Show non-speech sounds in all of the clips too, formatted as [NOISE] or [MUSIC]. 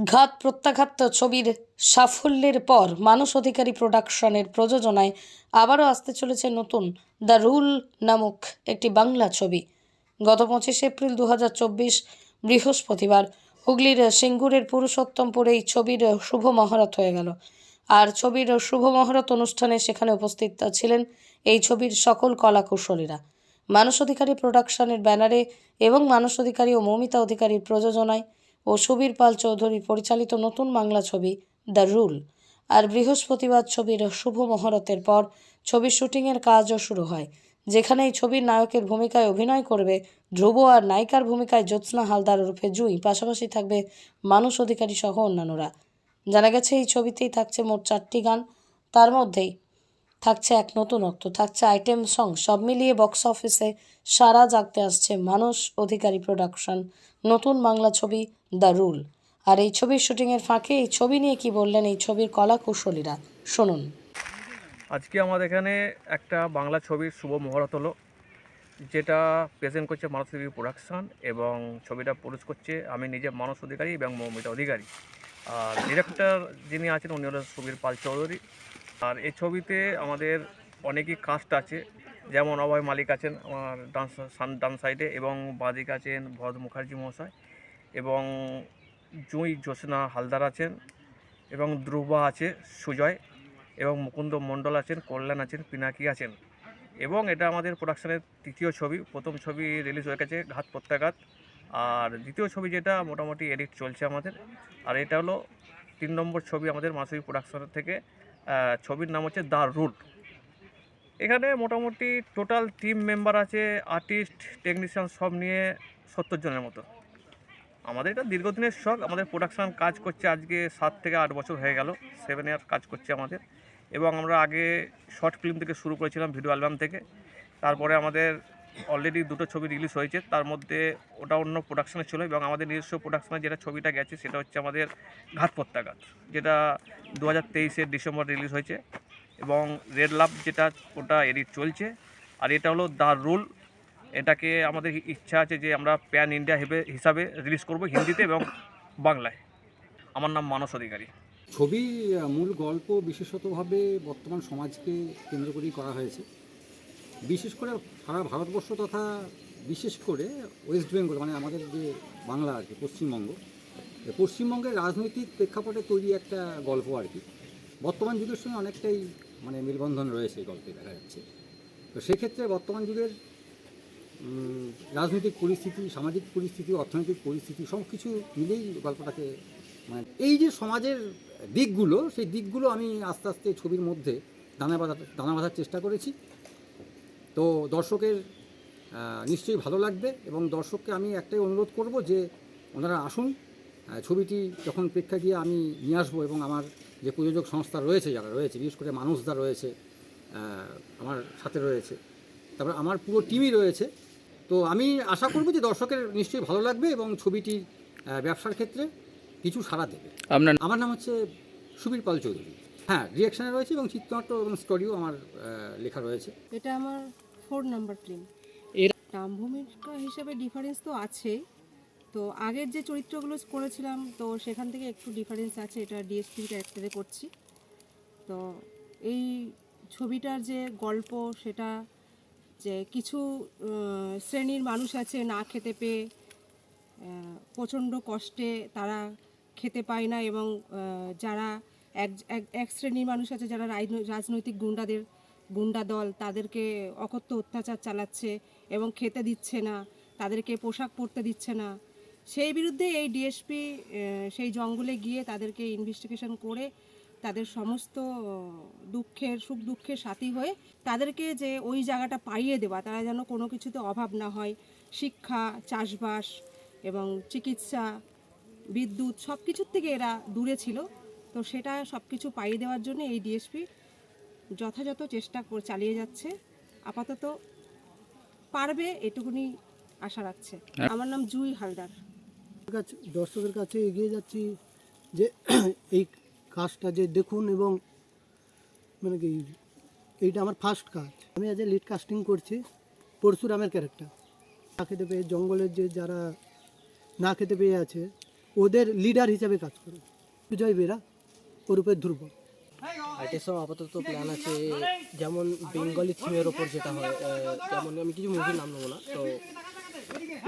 ঘাত প্রত্যাঘাত ছবির সাফল্যের পর মানুষ অধিকারী প্রোডাকশনের প্রযোজনায় আবারও আসতে চলেছে নতুন দ্য রুল নামক একটি বাংলা ছবি। গত পঁচিশে এপ্রিল দু হাজার চব্বিশ বৃহস্পতিবার হুগলির সিঙ্গুরের পুরুষোত্তমপুরে এই ছবির শুভ মহরত হয়ে গেল। আর ছবির শুভ মহরত অনুষ্ঠানে সেখানে উপস্থিত ছিলেন এই ছবির সকল কলাকুশলীরা। মানস অধিকারী প্রোডাকশনের ব্যানারে এবং মানস অধিকারী ও মৌমিতা অধিকারীর প্রযোজনায় ও সুবীর পাল চৌধুরী পরিচালিত নতুন বাংলা ছবি দ্য রুল। আর বৃহস্পতিবার ছবির শুভ মহরতের পর ছবির শুটিংয়ের কাজও শুরু হয় যেখানে এই ছবির নায়কের ভূমিকায় অভিনয় করবে ধ্রুব আর নায়িকার ভূমিকায় জ্যোৎস্না হালদার ওরফে জুই, পাশাপাশি থাকবে মানুষ অধিকারী সহ অন্যান্যরা। জানা গেছে, এই ছবিতেই থাকছে মোট চারটি গান। তার মধ্যেই থাকছে এক নতুনত্ব, থাকছে আইটেম সং সব মিলিয়ে বক্স অফিসে সারা জাগতে আসছে মানস অধিকারী প্রোডাকশন নতুন বাংলা ছবি দ্য রুল আর এই ছবির শুটিংয়ের ফাঁকে এই ছবি নিয়ে কি বললেন এই ছবির কলা কুশলীরা? শুনুন। আজকে আমাদের এখানে একটা বাংলা ছবির শুভ মুহূর্ত হলো, যেটা প্রেজেন্ট করছে মানস অধিকারী প্রোডাকশন এবং ছবিটা প্রডিউস করছে আমি নিজে মানস অধিকারী এবং মৌমিতা অধিকারী। আর ডিরেক্টর যিনি আছেন, উনি হলেন সুবীর পাল চৌধুরী। আর এই ছবিতে আমাদের অনেকই কাস্ট আছে। যেমন অভয় মালিক আছেন আমার ডান্স ডান সাইডে এবং বাদিক আছেন ভরত মুখার্জি মহাশয় এবং জুঁই জ্যোৎস্না হালদার আছেন এবং ধ্রুবা আছে সুজয় এবং মুকুন্দ মণ্ডল আছেন, কল্যাণ আছেন, পিনাকি আছেন। এবং এটা আমাদের প্রোডাকশনের তৃতীয় ছবি। প্রথম ছবি রিলিজ হয়ে গেছে ঘাত প্রত্যাঘাত। আর দ্বিতীয় ছবি যেটা মোটামুটি এডিট চলছে আমাদের। আর এটা হলো তিন নম্বর ছবি আমাদের মাসুরি প্রোডাকশনের থেকে। ছবির নাম হচ্ছে দ্য রুট। এখানে মোটামুটি টোটাল টিম মেম্বার আছে আর্টিস্ট টেকনিশিয়ান সব নিয়ে সত্তর জনের মতো। আমাদের এটা দীর্ঘদিনের শখ, আমাদের প্রোডাকশান কাজ করছে আজকে সাত থেকে আট বছর হয়ে গেল সেভেন ইয়ার কাজ করছে আমাদের। এবং আমরা আগে শর্ট ফিল্ম থেকে শুরু করেছিলাম ভিডিও অ্যালবাম থেকে। তারপরে আমাদের অলরেডি দুটো ছবি রিলিজ হয়েছে। তার মধ্যে ওটা অন্য প্রোডাকশনে ছিল এবং আমাদের নিজস্ব প্রোডাকশনে যেটা ছবিটা গেছে সেটা হচ্ছে আমাদের ঘাত প্রত্যাঘাত, যেটা দু হাজার তেইশের ডিসেম্বর রিলিজ হয়েছে এবং রেড লাভ যেটা, ওটা এডিট চলছে। আর এটা হলো দ্য রুল এটাকে আমাদের ইচ্ছা আছে যে আমরা প্যান ইন্ডিয়া হেবে, হিসাবে রিলিজ করব হিন্দিতে এবং বাংলায়। আমার নাম মানস অধিকারী। ছবি মূল গল্প বিশেষতভাবে বর্তমান সমাজকে কেন্দ্র করেই করা হয়েছে। বিশেষ করে সারা ভারতবর্ষ তথা বিশেষ করে ওয়েস্ট বেঙ্গল মানে আমাদের যে বাংলা আর কি, পশ্চিমবঙ্গ পশ্চিমবঙ্গের রাজনৈতিক প্রেক্ষাপটে তৈরি একটা গল্প আর কি। বর্তমান যুগের সঙ্গে অনেকটাই মানে মেলবন্ধন রয়েছে এই গল্পে, দেখা যাচ্ছে। তো সেক্ষেত্রে বর্তমান যুগের রাজনৈতিক পরিস্থিতি, সামাজিক পরিস্থিতি, অর্থনৈতিক পরিস্থিতি সব কিছু মিলেই গল্পটাকে মানে এই যে সমাজের দিকগুলো, সেই দিকগুলো আমি আস্তে আস্তে ছবির মধ্যে দানা বাঁধা, দানা বাঁধার চেষ্টা করেছি। তো দর্শকের নিশ্চয়ই ভালো লাগবে এবং দর্শককে আমি একটাই অনুরোধ করব যে ওনারা আসুন ছবিটি যখন প্রেক্ষা প্রেক্ষাগৃহে আমি নিয়ে আসব এবং আমার যে প্রযোজক সংস্থা রয়েছে যারা রয়েছে বিশেষ করে মানুষদা রয়েছে আমার সাথে রয়েছে তারপর আমার পুরো টিমই রয়েছে তো আমি আশা করব যে দর্শকের নিশ্চয়ই ভালো লাগবে এবং ছবিটি ব্যবসার ক্ষেত্রে কিছু সাড়া দেবে। আপনার আমার নাম হচ্ছে সুবীর পাল চৌধুরী। হ্যাঁ রিয়াকশানে রয়েছে এবং চিত্রনাট্য এবং স্টোরিও আমার লেখা রয়েছে। এটা আমার ফোর নাম্বার ফিল্ম। এর- নাম ভূমিকা হিসেবে ডিফারেন্স তো আছে। তো আগের যে চরিত্রগুলো করেছিলাম তো সেখান থেকে একটু ডিফারেন্স আছে। এটা ডিএসপি ক্যারেক্টারে করছি। তো এই ছবিটার যে গল্প সেটা যে কিছু শ্রেণির মানুষ আছে না খেতে পেয়ে প্রচণ্ড কষ্টে তারা খেতে পায় না এবং যারা এক এক- এক শ্রেণির মানুষ আছে যারা রাজনৈতিক গুন্ডাদের গুন্ডা দল তাদেরকে অকথ্য অত্যাচার চালাচ্ছে এবং খেতে দিচ্ছে না, তাদেরকে পোশাক পরতে দিচ্ছে না। সেই বিরুদ্ধে এই ডিএসপি সেই জঙ্গলে গিয়ে তাদেরকে ইনভেস্টিগেশন করে তাদের সমস্ত দুঃখের, সুখ দুঃখের সাথী হয়ে তাদেরকে যে ওই জায়গাটা পাইয়ে দেওয়া, তারা যেন কোনো কিছুতে অভাব না হয়। শিক্ষা, চাষবাস এবং চিকিৎসা, বিদ্যুৎ সব কিছুর থেকে এরা দূরে ছিল। তো সেটা সব কিছু পাইয়ে দেওয়ার জন্য এই ডিএসপি যথাযথ চেষ্টা করে চালিয়ে যাচ্ছে। আপাতত পারবে এটুকুনি আশা রাখছে। আমার নাম জুই হালদার। কাছে দর্শকের কাছে এগিয়ে যাচ্ছি যে [CLEARS THROAT] এই কাজটা যে দেখুন এবং মানে কি এইটা আমার ফার্স্ট কাজ। আমি আজ লিড কাস্টিং করছি পরশুরামের ক্যারেক্টার না খেতে পেয়ে জঙ্গলের যে যারা না খেতে পেয়ে আছে ওদের লিডার হিসাবে কাজ করে বিজয় বেরা ওরূপে ধ্রুব। আর্টিস্ট আপাতত প্ল্যান আছে যেমন বেঙ্গলি থিমের ওপর যেটা হয় যেমন আমি কিছু মুভির নাম নেব না তো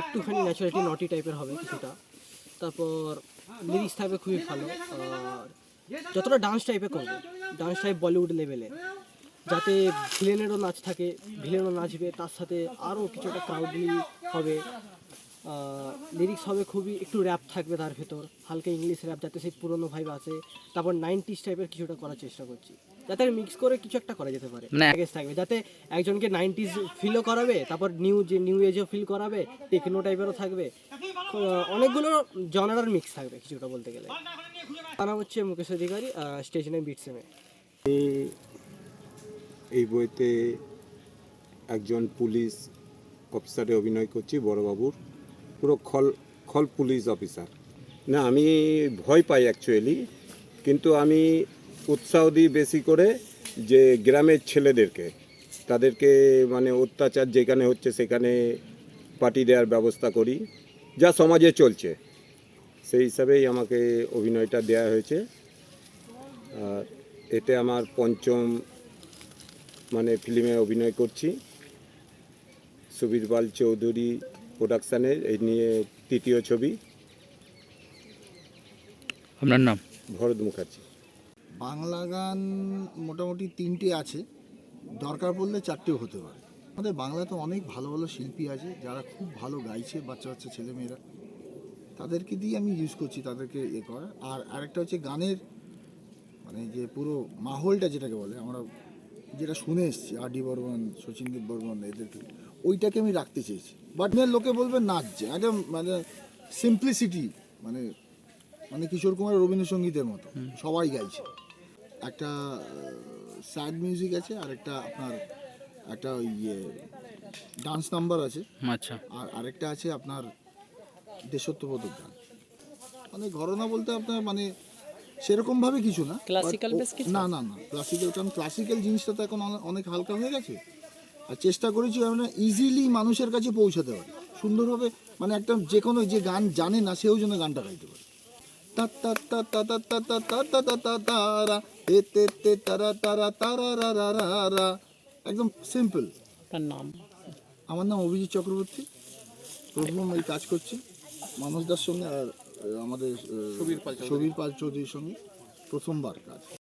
একটুখানি ন্যাচারালিটি নটি টাইপের হবে কিছুটা। তারপর লিরিক্স থাকবে খুবই ভালো আর যতটা ডান্স টাইপের করব ডান্স টাইপ বলিউড লেভেলে যাতে ভিলেনেরও নাচ থাকে ভিলেনও নাচবে তার সাথে আরও কিছুটা ক্রাউডলি হবে। লিরিক্স হবে খুবই একটু র্যাপ থাকবে তার ভেতর। হালকা ইংলিশ র্যাপ যাতে সেই পুরনো ভাইব আছে তারপর নাইনটিস টাইপের কিছুটা করার চেষ্টা করছি। যাতে মিক্স করে কিছু একটা করা যেতে পারে। প্যাকেজ থাকবে। যাতে একজনকে নাইনটিস ফিলও করাবে তারপর নিউ যে নিউ এজও ফিল করাবে টেকনো টাইপেরও থাকবে। অনেকগুলো জনারার মিক্স থাকবে কিছুটা বলতে গেলে। তার নাম হচ্ছে মুকেশ অধিকারী স্টেজ নেম বিটসেমে এই বইতে একজন পুলিশ অফিসারে অভিনয় করছি বড়বাবুর। পুরো খল খল পুলিশ অফিসার। না, আমি ভয় পাই অ্যাকচুয়ালি কিন্তু আমি উৎসাহ দিই বেশি করে যে গ্রামের ছেলেদেরকে, তাদেরকে মানে অত্যাচার যেখানে হচ্ছে সেখানে পার্টি দেওয়ার ব্যবস্থা করি, যা সমাজে চলছে। সেই হিসাবেই আমাকে অভিনয়টা দেয়া হয়েছে। আর এতে আমার পঞ্চম মানে ফিল্মে অভিনয় করছি। সুবীর পাল চৌধুরী প্রোডাকশানের এই নিয়ে তৃতীয় ছবি। আপনার নাম? ভরত মুখার্জি। বাংলা গান মোটামুটি তিনটে আছে। দরকার পড়লে চারটেও হতে পারে। আমাদের বাংলাতে অনেক ভালো ভালো শিল্পী আছে যারা খুব ভালো গাইছে বাচ্চা বাচ্চা ছেলেমেয়েরা। তাদেরকে দিয়ে আমি ইউজ করছি তাদেরকে এ করা। আর আরেকটা হচ্ছে গানের মানে যে পুরো মাহলটা যেটাকে বলে আমরা যেটা শুনে এসেছি আর ডি বর্মন শচীনদেব বর্মন এদেরকে। ওইটাকে আমি রাখতে চেয়েছি। বাট লোকে বলবে নাচছে একদম মানে সিম্পলিসিটি মানে মানে কিশোর কুমার রবীন্দ্রসঙ্গীতের মতো। সবাই গাইছে। একটা স্যাড মিউজিক আছে আর একটা আপনার একটা ওই ইয়ে ডান্স নাম্বার আছে। আচ্ছা। আর আরেকটা আছে আপনার দেশত্ববোধক গান মানে ঘটনা বলতে আপনার মানে সেরকম ভাবে কিছু না। কিছু? না না না ক্লাসিক্যাল কারণ ক্লাসিক্যাল জিনিসটা তো এখন অনেক হালকা হয়ে গেছে। আর চেষ্টা করেছি আমরা ইজিলি মানুষের কাছে পৌঁছাতে পারি সুন্দরভাবে মানে একটা যে কোনো যে গান জানে না সেও যেন গানটা গাইতে পারে তা তা তা তা তা তা তা তা তা তা তা তারা এ তে তে তারা তারা তারা রা রা রা রা একদম সিম্পল তার নাম আমার নাম অভিজিৎ চক্রবর্তী প্রথম এই কাজ করছি মানুষদার সঙ্গে আর আমাদের সবীর পাল চৌধুরীর সঙ্গে প্রথমবার কাজ